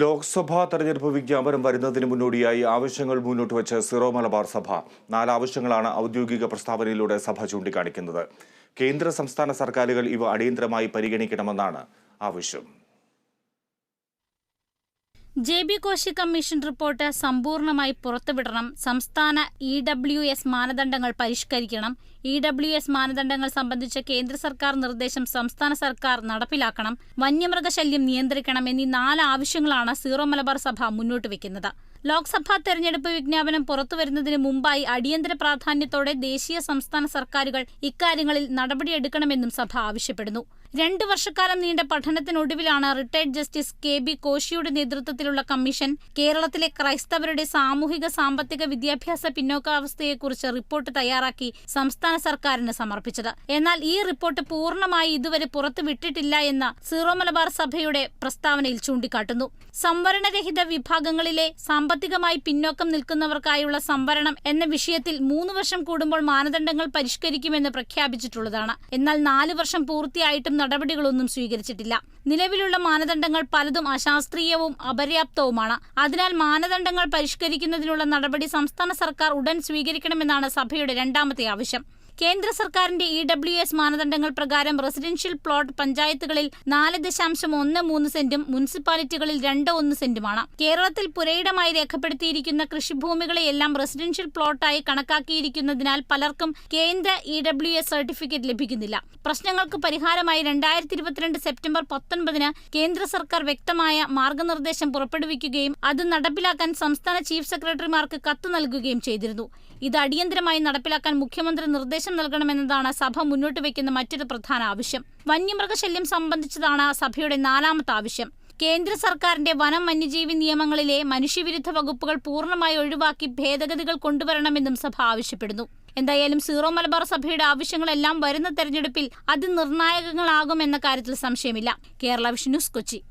ലോക്സഭാ തെരഞ്ഞെടുപ്പ് വിജ്ഞാപനം വരുന്നതിന് മുന്നോടിയായി ആവശ്യങ്ങൾ മുന്നോട്ട് വെച്ച് സിറോ മലബാർ സഭ. നാല് ആവശ്യങ്ങളാണ് ഔദ്യോഗിക പ്രസ്താവനയിലൂടെ സഭ ചൂണ്ടിക്കാണിക്കുന്നത്. കേന്ദ്ര സംസ്ഥാന സർക്കാരുകൾ ഇവ അടിയന്തരമായി പരിഗണിക്കണമെന്നാണ് ആവശ്യം. J B Koshy commission report സമ്പൂർണമായി പുറത്തുവിടണം. സംസ്ഥാന ഇ ഡബ്ല്യു എസ് മാനദണ്ഡങ്ങൾ പരിഷ്കരിക്കണം. ഇ ഡബ്ല്യു എസ് മാനദണ്ഡങ്ങൾ സംബന്ധിച്ച കേന്ദ്ര സർക്കാർ നിർദ്ദേശം സംസ്ഥാന സർക്കാർ നടപ്പിലാക്കണം. വന്യമൃഗശല്യം നിയന്ത്രിക്കണം എന്നീ നാല് ആവശ്യങ്ങളാണ് സീറോ മലബാർ സഭ മുന്നോട്ട് വെക്കുന്നത്. ലോക്സഭാ തെരഞ്ഞെടുപ്പ് വിജ്ഞാപനം പുറത്തുവരുന്നതിന് മുമ്പായി അടിയന്തര പ്രാധാന്യത്തോടെ ദേശീയ സംസ്ഥാന സർക്കാരുകൾ ഇക്കാര്യങ്ങളിൽ നടപടിയെടുക്കണമെന്നും സഭ ആവശ്യപ്പെടുന്നു. രണ്ടു വർഷക്കാലം നീണ്ട പഠനത്തിനൊടുവിലാണ് റിട്ടയർഡ് ജസ്റ്റിസ് കെ ബി കോശിയുടെ നേതൃത്വത്തിലുള്ള കമ്മീഷൻ കേരളത്തിലെ ക്രൈസ്തവരുടെ സാമൂഹിക സാമ്പത്തിക വിദ്യാഭ്യാസ പിന്നോക്കാവസ്ഥയെക്കുറിച്ച് റിപ്പോർട്ട് തയ്യാറാക്കി സംസ്ഥാന സർക്കാരിന് സമർപ്പിച്ചത്. എന്നാൽ ഈ റിപ്പോർട്ട് പൂർണമായി ഇതുവരെ പുറത്തുവിട്ടിട്ടില്ല എന്ന സീറോ മലബാർ സഭയുടെ പ്രസ്താവനയിൽ ചൂണ്ടിക്കാട്ടുന്നു. സംവരണരഹിത വിഭാഗങ്ങളിലെ സാമ്പത്തികമായി പിന്നോക്കം നിൽക്കുന്നവർക്കായുള്ള സംവരണം എന്ന വിഷയത്തിൽ മൂന്ന് വർഷം കൂടുമ്പോൾ മാനദണ്ഡങ്ങൾ പരിഷ്കരിക്കുമെന്ന് പ്രഖ്യാപിച്ചിട്ടുള്ളതാണ്. എന്നാൽ നാല് വർഷം പൂർത്തിയായിട്ടും നടപടികളൊന്നും സ്വീകരിച്ചിട്ടില്ല. നിലവിലുള്ള മാനദണ്ഡങ്ങൾ പലതും അശാസ്ത്രീയവും അപര്യാപ്തവുമാണ്. അതിനാൽ മാനദണ്ഡങ്ങൾ പരിഷ്കരിക്കുന്നതിനുള്ള നടപടി സംസ്ഥാന സർക്കാർ ഉടൻ സ്വീകരിക്കണമെന്നാണ് സഭയുടെ രണ്ടാമത്തെ ആവശ്യം. കേന്ദ്ര സർക്കാരിന്റെ ഇ ഡബ്ല്യു എസ് മാനദണ്ഡങ്ങൾ പ്രകാരം റെസിഡൻഷ്യൽ പ്ലോട്ട് പഞ്ചായത്തുകളിൽ നാല് ദശാംശം ഒന്ന് മൂന്ന് സെന്റും മുനിസിപ്പാലിറ്റികളിൽ രണ്ട് ഒന്ന് സെന്റുമാണ്. കേരളത്തിൽ പുരയിടമായി രേഖപ്പെടുത്തിയിരിക്കുന്ന കൃഷിഭൂമികളെയെല്ലാം റെസിഡൻഷ്യൽ പ്ലോട്ടായി കണക്കാക്കിയിരിക്കുന്നതിനാൽ പലർക്കും കേന്ദ്ര ഇ ഡബ്ല്യു എസ് സർട്ടിഫിക്കറ്റ് ലഭിക്കുന്നില്ല. പ്രശ്നങ്ങൾക്ക് പരിഹാരമായി രണ്ടായിരത്തി ഇരുപത്തിരണ്ട് സെപ്റ്റംബർ പത്തൊൻപതിന് കേന്ദ്ര സർക്കാർ വ്യക്തമായ മാർഗനിർദ്ദേശം പുറപ്പെടുവിക്കുകയും അത് നടപ്പിലാക്കാൻ സംസ്ഥാന ചീഫ് സെക്രട്ടറിമാർക്ക് കത്ത് നൽകുകയും ചെയ്തിരുന്നു. ഇത് അടിയന്തരമായി നടപ്പിലാക്കാൻ മുഖ്യമന്ത്രി നിർദ്ദേശം നൽകണമെന്നതാണ് സഭ മുന്നോട്ട് വയ്ക്കുന്ന മറ്റൊരു പ്രധാന ആവശ്യം. വന്യമൃഗശല്യം സംബന്ധിച്ചതാണ് സഭയുടെ നാലാമത്തെ ആവശ്യം. കേന്ദ്ര സർക്കാരിന്റെ വനം വന്യജീവി നിയമങ്ങളിലെ മനുഷ്യവിരുദ്ധ വകുപ്പുകൾ പൂർണമായി ഒഴിവാക്കി ഭേദഗതികൾ കൊണ്ടുവരണമെന്നും സഭ ആവശ്യപ്പെടുന്നു. എന്തായാലും സീറോ മലബാർ സഭയുടെ ആവശ്യങ്ങളെല്ലാം വരുന്ന തെരഞ്ഞെടുപ്പിൽ അതിനിർണായകങ്ങളാകുമെന്ന കാര്യത്തിൽ സംശയമില്ല. Kerala vision news Kochi.